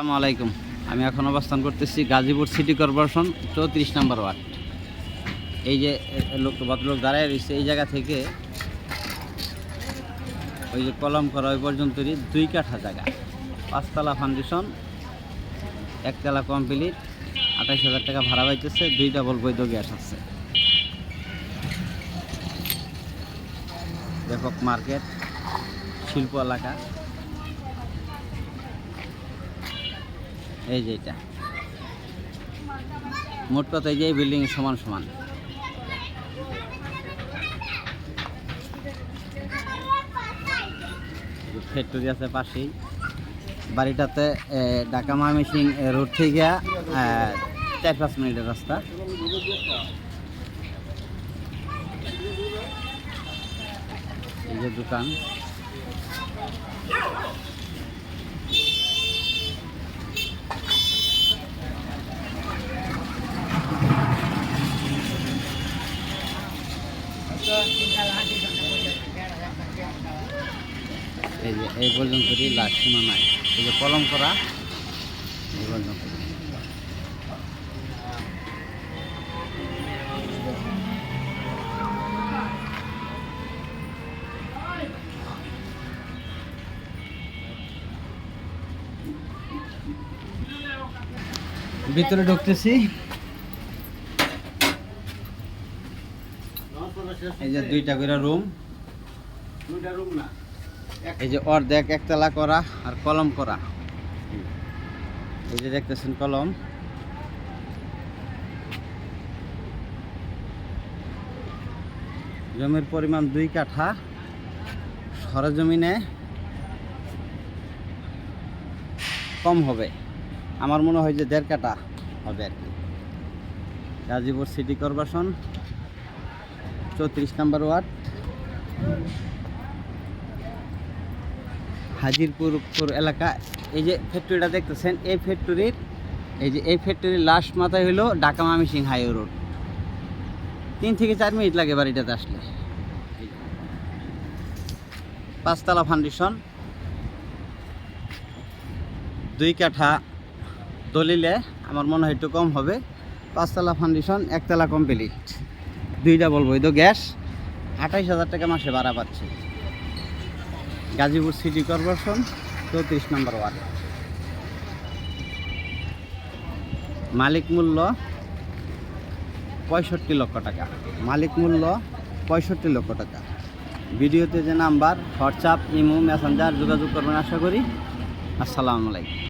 আলাইকুম। আমি এখন অবস্থান করতেছি গাজীপুর সিটি কর্পোরেশন চৌত্রিশ নম্বর ওয়ার্ড। এই যে লোক, ভদ্রলোক দাঁড়ায় রয়েছে, এই জায়গা থেকে ওই যে কলম করা ওই পর্যন্তই দুই কাঠা জায়গা। পাঁচতলা ফাউন্ডেশন একতলা কমপ্লিট আঠাইশ হাজার টাকা ভাড়া পাইতেছে, দুই ডাবল বৈধ গ্যাস আছে। ব্যাপক মার্কেট শিল্প এলাকা। এই যে এটা। মোট কথা এই যে বিল্ডিং সমান সমান। ফ্যাক্টরি আছে পাশেই। বাড়িটাতে ঢাকা ময়মনসিং রোড থেকে চার পাঁচ মিনিটের রাস্তা। এই যে দোকান। এই যে এই পর্যন্তই লাশ নাই। এই যে কলম করা এই পর্যন্ত। ভিতরে ঢুকতেছি। এই যে দুইটা করে রুম। দুইটা রুম না। এই যে অর্ধেক একতলা করা আর কলম করা। এই যে দেখতেছেন কলম। জমির পরিমাণ দুই কাঠা। সরজমিনে কম হবে। আমার মনে হয় যে দেড় কাঠা হবে আর কি। গাজীপুর সিটি কর্পোরেশন চৌত্রিশ নম্বর ওয়ার্ড। হাজিরপুর পুর এলাকা, এই যে ফ্যাক্টরিটা দেখতেছেন, এই ফ্যাক্টরির এই যে এই ফ্যাক্টরির লাস্ট মাথায় হলো ঢাকা মামিসিং হাইওয়ে রোড তিন থেকে চার মিনিট লাগে বাড়িটাতে আসলে। পাঁচতলা ফাউন্ডেশন দুই কাঠা দলিলে, আমার মনে হয় একটু কম হবে। পাঁচতলা ফাউন্ডেশন একতলা কমপ্লিট দুইটা বলব। এই তো গ্যাস, আঠাইশ হাজার টাকা মাসে ভাড়া পাচ্ছে। গাজীপুর সিটি কর্পোরেশন, চৌত্রিশ নম্বর ওয়ার্ড। মালিক মূল্য পঁয়ষট্টি লক্ষ টাকা। মালিক মূল্য পঁয়ষট্টি লক্ষ টাকা। ভিডিওতে যে নাম্বার, হোয়াটসঅ্যাপ, ইমো, মেসেঞ্জার যোগাযোগ করবেন আশা করি। আসসালামু আলাইকুম।